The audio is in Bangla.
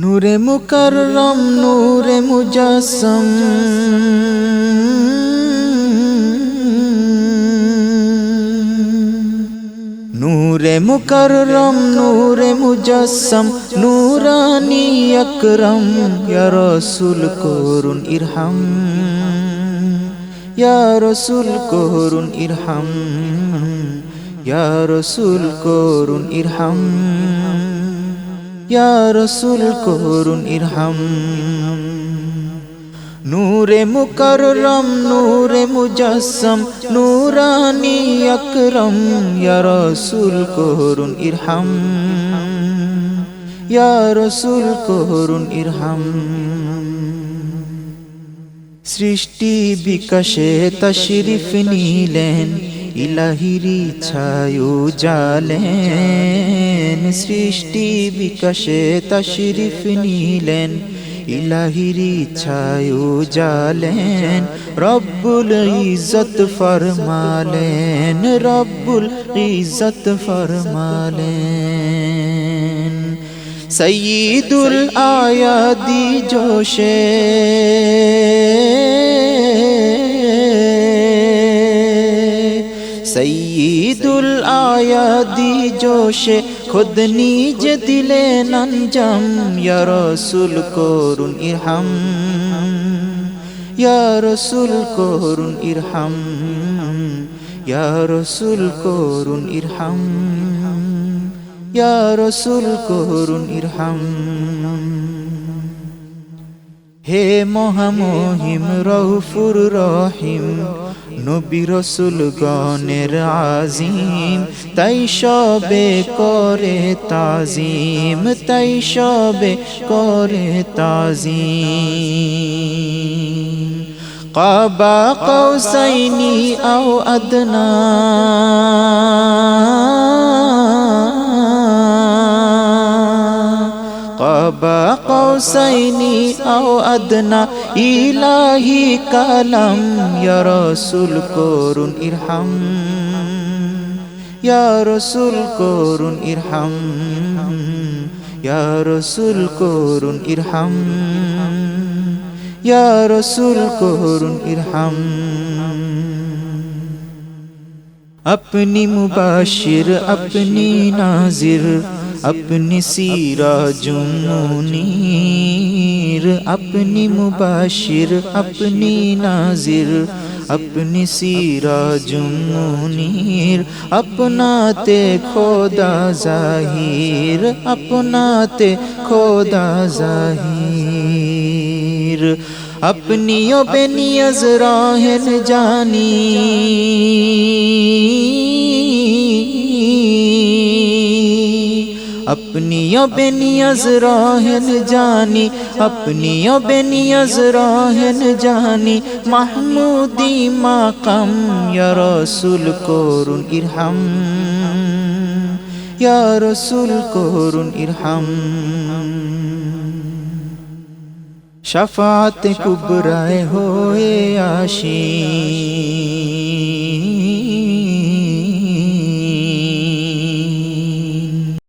নূরে মুকাররম, নূরে মুজাসম। নূরে মুকাররম, নূরে মুজাসম, নূরানি আকরম। ইয়া রাসূল, করুন ইরহাম। ইয়া রাসূল, করুন ইরহাম। ইয়া রাসূল, করুন ইরহাম। ইয়া রসুল, করুন ইরহাম। নূরে মুকররম, নূরে মুজাসম, নূরানি আকরম। ইয়া রসুল, করুন ইরহাম। ইয়া রসুল, করুন ইরহাম। সৃষ্টি বিকাশে তশরিফ নিলেন ইলাহিরি ছায়ু জালেন সৃষ্টি বিকাশে তশরিফ নিলেন। ইলাহিরি ছায়ু জালেন রব্বুল ইজ্জত ফরমালেন, রব্বুল ইজ্জত ফরমালেন। সঈদুল আয়াদি জোশে সঈদুল আয়াদি জোশে, খুদ নিজ দিলে নঞ্জম। রসুল, করুন ইরহাম। রসুল, করুন ইরহাম। রসুল, করুন ইরহাম। রসুল, করুন ইরহাম। হে মহামহিম রৌফুর রহিম নবী রসুল গণের আজিম, তাই সবে করে তাজিম, তাই সবে করে তাজিম। কাবা কৌসাইনি আও আদনা। কাবা حسینی او ادنا الہی کلم یا رسول کرن ارحم یا رسول کرن ارحم یا رسول کرن ارحم یا رسول کرن ارحم اپنی مباشر اپنی ناظر अपनी सीराज मुनीर अपनी मुबाशिर, अपनी नाजिर, अपनी सीराज मुनीर अपनाते खोदा ज़ाहिर, अपनाते खोदा ज़ाहिर अपनियों पे नियज राहन जानी। আপনি বেনিয়াজ রহেন জানি আপনি বেনিয়াজ রহেন জানি মাহমুদি মাকাম রসুল করুন ইরহাম রসুল করুন ইরহাম শফাতে কুবরায় হয়ে আসি